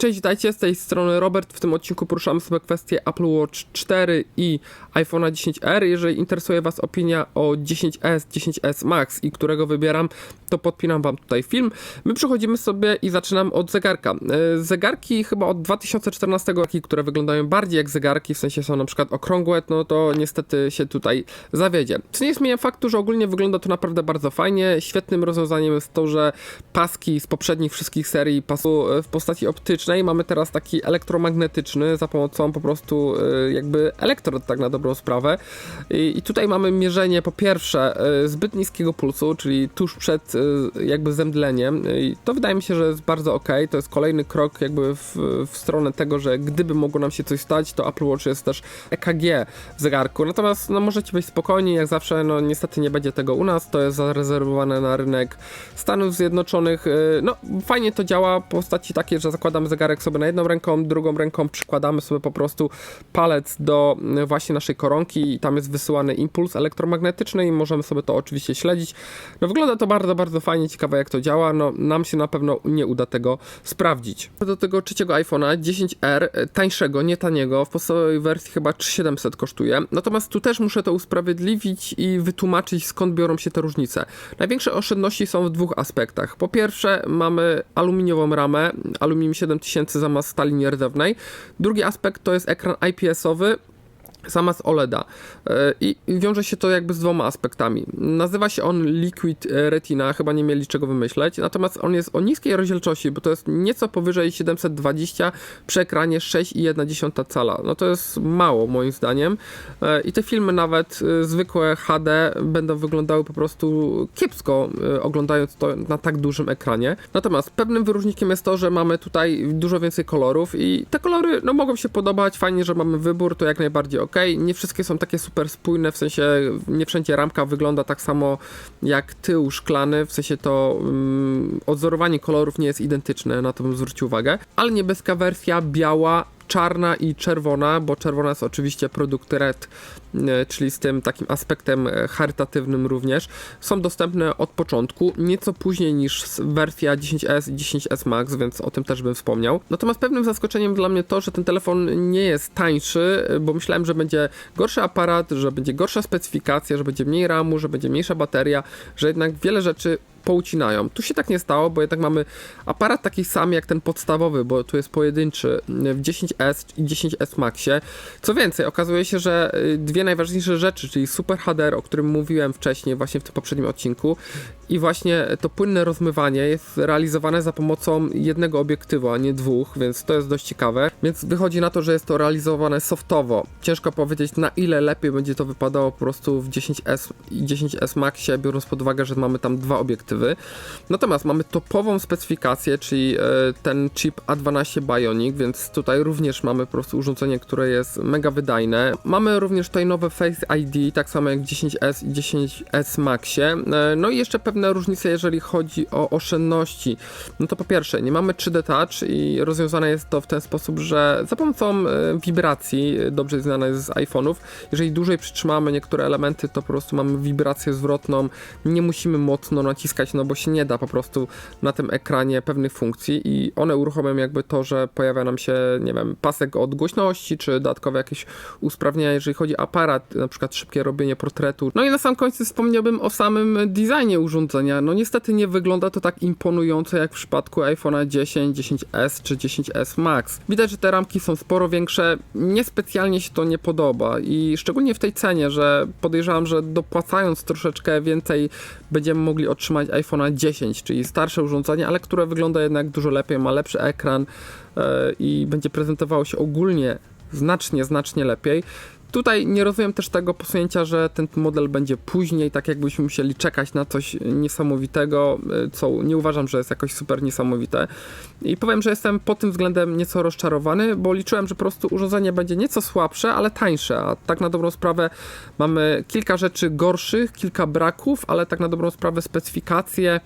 Cześć, witajcie, z tej strony Robert. W tym odcinku poruszamy sobie kwestię Apple Watch 4 i iPhone 10R. Jeżeli interesuje Was opinia o 10S, 10S Max i którego wybieram, to podpinam Wam tutaj film. My przechodzimy sobie i zaczynam od zegarka. E, Zegarki chyba od 2014 roku, które wyglądają bardziej jak zegarki, w sensie są na przykład okrągłe, no to niestety się tutaj zawiedzie. Co nie zmienia faktu, że ogólnie wygląda to naprawdę bardzo fajnie. Świetnym rozwiązaniem jest to, że paski z poprzednich wszystkich serii pasu w postaci optycznej mamy teraz taki elektromagnetyczny za pomocą po prostu y, jakby elektrod tak na dobrą sprawę. I, tutaj mamy mierzenie po pierwsze y, zbyt niskiego pulsu, czyli tuż przed y, jakby zemdleniem. I to wydaje mi się, że jest bardzo ok. To jest kolejny krok jakby w, w stronę tego, że gdyby mogło nam się coś stać, to Apple Watch jest też EKG w zegarku. Natomiast no, możecie być spokojni, jak zawsze, no niestety nie będzie tego u nas. To jest zarezerwowane na rynek Stanów Zjednoczonych. No fajnie to działa w postaci takiej, że zakładamy zegar zegarek sobie na jedną ręką, drugą ręką przykładamy sobie po prostu palec do mm, właśnie naszej koronki i tam jest wysyłany impuls elektromagnetyczny i możemy sobie to oczywiście śledzić. No wygląda to bardzo, bardzo fajnie, ciekawe jak to działa, no nam się na pewno nie uda tego sprawdzić. Do tego trzeciego iPhone'a 10R, e, tańszego, nie taniego, w podstawowej wersji chyba 3700 kosztuje, natomiast tu też muszę to usprawiedliwić i wytłumaczyć skąd biorą się te różnice. Największe oszczędności są w dwóch aspektach. Po pierwsze mamy aluminiową ramę, aluminium 7000 tysięcy zamiast stali nierdzewnej. Drugi aspekt to jest ekran IPS-owy, zamiast OLEDa. E, I wiąże się to jakby z dwoma aspektami. Nazywa się on Liquid Retina, chyba nie mieli czego wymyśleć, natomiast on jest o niskiej rozdzielczości, bo to jest nieco powyżej 720 przy ekranie 6,1 cala. No to jest mało moim zdaniem. E, I te filmy nawet e, zwykłe HD będą wyglądały po prostu kiepsko oglądając to na tak dużym ekranie. Natomiast pewnym wyróżnikiem jest to, że mamy tutaj dużo więcej kolorów i te kolory no mogą się podobać, fajnie, że mamy wybór, to jak najbardziej ok ok. Nie wszystkie są takie super spójne, w sensie nie wszędzie ramka wygląda tak samo jak tył szklany, w sensie to um, odzorowanie kolorów nie jest identyczne, na to bym zwrócił uwagę. Ale niebieska wersja, biała, czarna i czerwona, bo czerwona jest oczywiście produkt red, e, czyli z tym takim aspektem e, charytatywnym również, są dostępne od początku, nieco później niż wersja 10S i 10S Max, więc o tym też bym wspomniał. Natomiast pewnym zaskoczeniem dla mnie to, że ten telefon nie jest tańszy, e, bo myślałem, że będzie gorszy aparat, że będzie gorsza specyfikacja, że będzie mniej RAMu, że będzie mniejsza bateria, że jednak wiele rzeczy poucinają. Tu się tak nie stało, bo jednak mamy aparat taki sam jak ten podstawowy, bo tu jest pojedynczy w 10S i 10S Maxie. Co więcej, okazuje się, że y, dwie najważniejsze rzeczy, czyli Super HDR, o którym mówiłem wcześniej właśnie w tym poprzednim odcinku i właśnie to płynne rozmywanie jest realizowane za pomocą jednego obiektywu, a nie dwóch, więc to jest dość ciekawe. Więc wychodzi na to, że jest to realizowane softowo. Ciężko powiedzieć na ile lepiej będzie to wypadało po prostu w 10S i 10S Maxie, biorąc pod uwagę, że mamy tam dwa obiektywy perspektywy. Natomiast mamy topową specyfikację, czyli e, ten chip A12 Bionic, więc tutaj również mamy po prostu urządzenie, które jest mega wydajne. Mamy również tutaj nowe Face ID, tak samo jak 10S i 10S Maxie. E, no i jeszcze pewne różnice, jeżeli chodzi o oszczędności. No to po pierwsze, nie mamy 3D Touch i rozwiązane jest to w ten sposób, że za pomocą e, wibracji, dobrze znane z iPhone'ów, jeżeli dłużej przytrzymamy niektóre elementy, to po prostu mamy wibrację zwrotną, nie musimy mocno naciskać naciskać, no bo się nie da po prostu na tym ekranie pewnych funkcji i one uruchomią jakby to, że pojawia nam się, nie wiem, pasek od głośności, czy dodatkowe jakieś usprawnienia, jeżeli chodzi o aparat, na przykład szybkie robienie portretu. No i na sam końcu wspomniałbym o samym designie urządzenia. No niestety nie wygląda to tak imponująco jak w przypadku iPhone'a 10, 10s czy 10s Max. Widać, że te ramki są sporo większe, niespecjalnie się to nie podoba i szczególnie w tej cenie, że podejrzewam, że dopłacając troszeczkę więcej będziemy mogli otrzymać iPhone'a 10, czyli starsze urządzenie, ale które wygląda jednak dużo lepiej, ma lepszy ekran yy, i będzie prezentowało się ogólnie znacznie, znacznie lepiej. Tutaj nie rozumiem też tego posunięcia, że ten model będzie później, tak jakbyśmy musieli czekać na coś niesamowitego, e, co nie uważam, że jest jakoś super niesamowite. I powiem, że jestem pod tym względem nieco rozczarowany, bo liczyłem, że po prostu urządzenie będzie nieco słabsze, ale tańsze, a tak na dobrą sprawę mamy kilka rzeczy gorszych, kilka braków, ale tak na dobrą sprawę specyfikacje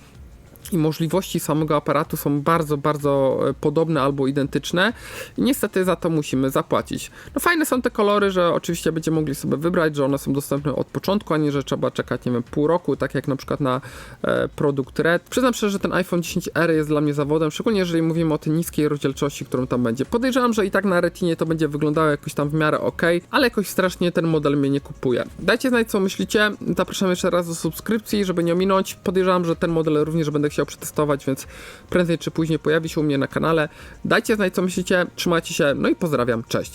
i możliwości samego aparatu są bardzo, bardzo e, podobne albo identyczne i niestety za to musimy zapłacić. No fajne są te kolory, że oczywiście będziemy mogli sobie wybrać, że one są dostępne od początku, a nie, że trzeba czekać, nie wiem, pół roku, tak jak na przykład na e, produkt Red. Przyznam szczerze, że ten iPhone 10R jest dla mnie zawodem, szczególnie jeżeli mówimy o tej niskiej rozdzielczości, którą tam będzie. Podejrzewam, że i tak na Retinie to będzie wyglądało jakoś tam w miarę ok, ale jakoś strasznie ten model mnie nie kupuje. Dajcie znać, co myślicie. Zapraszam jeszcze raz do subskrypcji, żeby nie ominąć. Podejrzewam, że ten model również będę chciał przetestować, więc prędzej czy później pojawi się u mnie na kanale. Dajcie znać, co myślicie, trzymajcie się, no i pozdrawiam, cześć.